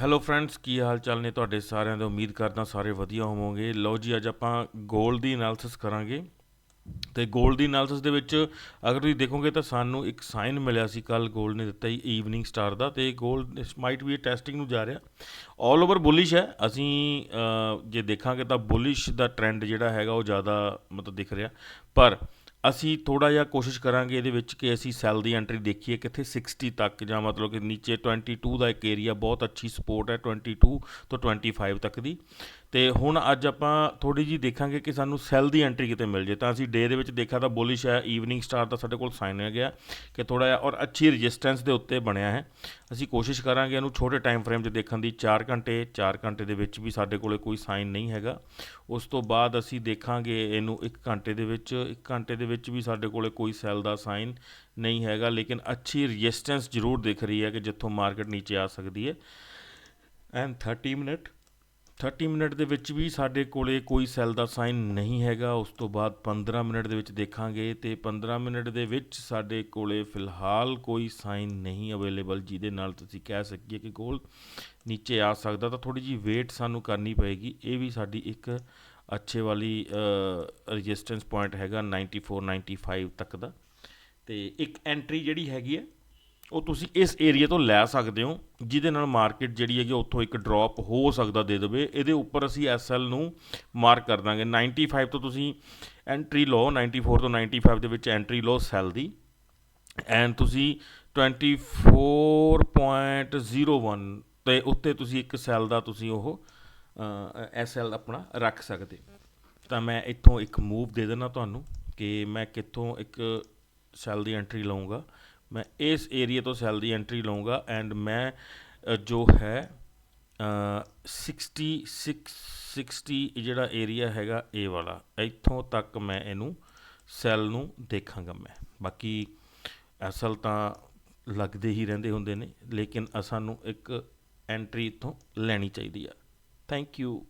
Hello friends ਕੀ ਹਾਲ ਚਾਲ ਨੇ ਤੁਹਾਡੇ ਸਾਰਿਆਂ ਦੇ? ਉਮੀਦ ਕਰਦਾ ਸਾਰੇ ਵਧੀਆ ਹੋਵੋਗੇ। ਲਓ ਜੀ, ਅੱਜ ਆਪਾਂ ਗੋਲ ਦੀ ਐਨਾਲਿਸਿਸ ਕਰਾਂਗੇ। ਤੇ ਗੋਲ ਦੀ ਐਨਾਲਿਸਿਸ ਦੇ ਵਿੱਚ ਅਗਰ ਤੁਸੀਂ ਦੇਖੋਗੇ ਤਾਂ ਸਾਨੂੰ ਇੱਕ ਸਾਈਨ ਮਿਲਿਆ ਸੀ ਕੱਲ ਗੋਲ ਨੇ ਦਿੱਤਾ ਹੀ ਈਵਨਿੰਗ ਸਟਾਰ ਦਾ। ਤੇ ਗੋਲ ਮਾਈਟ ਵੀ ਟੈਸਟਿੰਗ ਨੂੰ ਜਾ ਰਿਹਾ। ਆਲ ਓਵਰ ਬੁਲਿਸ਼ ਹੈ। ਅਸੀਂ ਜੇ ਦੇਖਾਂਗੇ ਤਾਂ ਬੁਲਿਸ਼ ਦਾ ਟ੍ਰੈਂਡ ਜਿਹੜਾ ਹੈਗਾ ਉਹ ਜ਼ਿਆਦਾ ਮਤਲਬ ਦਿਖ ਰਿਹਾ। ਪਰ ਅਸੀਂ ਥੋੜਾ ਜਿਹਾ ਕੋਸ਼ਿਸ਼ ਕਰਾਂਗੇ ਇਹਦੇ ਵਿੱਚ ਕਿ ਅਸੀਂ ਸੈਲ ਦੀ ਐਂਟਰੀ ਦੇਖੀਏ ਕਿੱਥੇ 60 ਤੱਕ ਜਾਂ ਮਤਲਬ ਕਿ ਨੀਚੇ 22 ਦਾ ਇੱਕ ਏਰੀਆ ਬਹੁਤ ਅੱਛੀ ਸਪੋਰਟ ਹੈ 22 ਤੋਂ 25 ਤੱਕ ਦੀ। ਤੇ ਹੁਣ ਅੱਜ ਆਪਾਂ ਥੋੜੀ ਜੀ ਦੇਖਾਂਗੇ ਕਿ ਸਾਨੂੰ ਸੈਲ ਦੀ ਐਂਟਰੀ ਕਿਤੇ ਮਿਲ ਜੇ। ਤਾਂ ਅਸੀਂ ਡੇ ਦੇ ਵਿੱਚ ਦੇਖਿਆ ਤਾਂ ਬੋਲਿਸ਼ ਹੈ ਈਵਨਿੰਗ ਸਟਾਰ ਦਾ ਸਾਡੇ ਕੋਲ ਸਾਈਨ ਹੈ ਗਿਆ ਕਿ ਥੋੜਾ ਜਿਹਾ ਔਰ ਅੱਛੀ ਰੈਜ਼ਿਸਟੈਂਸ ਦੇ ਉੱਤੇ ਬਣਿਆ ਹੈ। ਅਸੀਂ ਕੋਸ਼ਿਸ਼ ਕਰਾਂਗੇ ਇਹਨੂੰ ਛੋਟੇ ਟਾਈਮ ਫਰੇਮ 'ਚ ਦੇਖਣ ਦੀ। 4 ਘੰਟੇ 4 ਘੰਟੇ ਦੇ ਵਿੱਚ ਵੀ ਸਾਡੇ ਕੋਲੇ ਕੋਈ ਸਾਈਨ ਨਹੀਂ ਹੈਗਾ। ਉਸ ਤੋਂ ਬਾਅਦ ਅਸੀਂ ਦੇਖਾਂਗੇ ਇਹਨੂੰ 1 ਘੰਟੇ ਦੇ ਵਿੱਚ 1 ਘੰਟੇ ਦੇ ਵਿੱਚ ਵੀ ਸਾਡੇ ਕੋਲੇ ਕੋਈ ਸੈਲ ਦਾ ਸਾਈਨ ਨਹੀਂ ਹੈਗਾ। ਲੇਕਿਨ ਅੱਛੀ ਰੈਜ਼ਿਸਟੈਂਸ ਜ਼ਰੂਰ ਦਿਖ ਰਹੀ ਹੈ ਕਿ ਜਿੱਥੋਂ ਮਾਰਕੀਟ ਨੀਚੇ ਆ ਸਕਦੀ ਹੈ। ਐਂਡ 30 ਮਿੰਟ 30 ਮਿੰਟ ਦੇ ਵਿੱਚ ਵੀ ਸਾਡੇ ਕੋਲੇ ਕੋਈ ਸੈੱਲ ਦਾ ਸਾਈਨ ਨਹੀਂ ਹੈਗਾ, ਉਸ ਤੋਂ ਬਾਅਦ 15 ਮਿੰਟ ਦੇ ਵਿੱਚ ਦੇਖਾਂਗੇ ਤੇ 15 ਮਿੰਟ ਦੇ ਵਿੱਚ ਸਾਡੇ ਕੋਲੇ ਫਿਲਹਾਲ ਕੋਈ ਸਾਈਨ ਨਹੀਂ ਅਵੇਲੇਬਲ ਜਿਹਦੇ ਨਾਲ ਤੁਸੀਂ ਕਹਿ ਸਕੀਏ ਕਿ ਗੋਲ ਨੀਚੇ ਆ ਸਕਦਾ, ਤਾਂ ਥੋੜੀ ਜੀ ਵੇਟ ਸਾਨੂੰ ਕਰਨੀ ਪਏਗੀ। ਇਹ ਵੀ ਸਾਡੀ ਇੱਕ ਅੱਛੇ ਵਾਲੀ ਰੈਜ਼ਿਸਟੈਂਸ ਪੁਆਇੰਟ ਹੈਗਾ 94 95 ਤੱਕ ਦਾ। ਤੇ ਇੱਕ ਐਂਟਰੀ ਜਿਹੜੀ ਹੈਗੀ ਹੈ ਉਹ ਤੁਸੀਂ ਇਸ ਏਰੀਆ ਤੋਂ ਲੈ ਸਕਦੇ ਹੋ, ਜਿਹਦੇ ਨਾਲ ਮਾਰਕੀਟ ਜਿਹੜੀ ਹੈਗੀ ਉੱਥੋਂ ਇੱਕ ਡ੍ਰੌਪ ਹੋ ਸਕਦਾ ਦੇ ਦੇਵੇ। ਇਹਦੇ ਉੱਪਰ ਅਸੀਂ ਐਸਐਲ ਨੂੰ ਮਾਰਕ ਕਰ ਦਾਂਗੇ। 95 ਤੋਂ ਤੁਸੀਂ ਐਂਟਰੀ ਲਓ 94 ਤੋਂ 95 ਦੇ ਵਿੱਚ ਐਂਟਰੀ ਲਓ ਸੈਲ ਦੀ। ਐਂਡ ਤੁਸੀਂ 24.01 ਤੇ ਉੱਤੇ ਤੁਸੀਂ ਇੱਕ ਸੈਲ ਦਾ ਤੁਸੀਂ ਉਹ ਐਸਐਲ ਆਪਣਾ ਰੱਖ ਸਕਦੇ। ਤਾਂ ਮੈਂ ਇੱਥੋਂ ਇੱਕ ਮੂਵ ਦੇ ਦੇਣਾ ਤੁਹਾਨੂੰ ਕਿ ਮੈਂ ਕਿੱਥੋਂ ਇੱਕ ਸੈਲ ਦੀ ਐਂਟਰੀ ਲਵਾਂਗਾ ਮੈਂ ਇਸ ਏਰੀਆ ਤੋਂ ਸੈਲ ਦੀ ਐਂਟਰੀ ਲਵਾਂਗਾ ਐਂਡ ਮੈਂ ਜੋ ਹੈ ਅ, 66 60 ਜਿਹੜਾ ਏਰੀਆ ਹੈਗਾ ਇਹ ਵਾਲਾ ਇੱਥੋਂ ਤੱਕ ਮੈਂ ਇਹਨੂੰ ਸੈਲ ਨੂੰ ਦੇਖਾਂਗਾ ਮੈਂ। ਬਾਕੀ ਅਸਲ ਤਾਂ ਲੱਗਦੇ ਹੀ ਰਹਿੰਦੇ ਹੁੰਦੇ ਨੇ ਲੇਕਿਨ ਸਾਨੂੰ ਇੱਕ ਐਂਟਰੀ ਇੱਥੋਂ ਲੈਣੀ ਚਾਹੀਦੀ ਆ। Thank you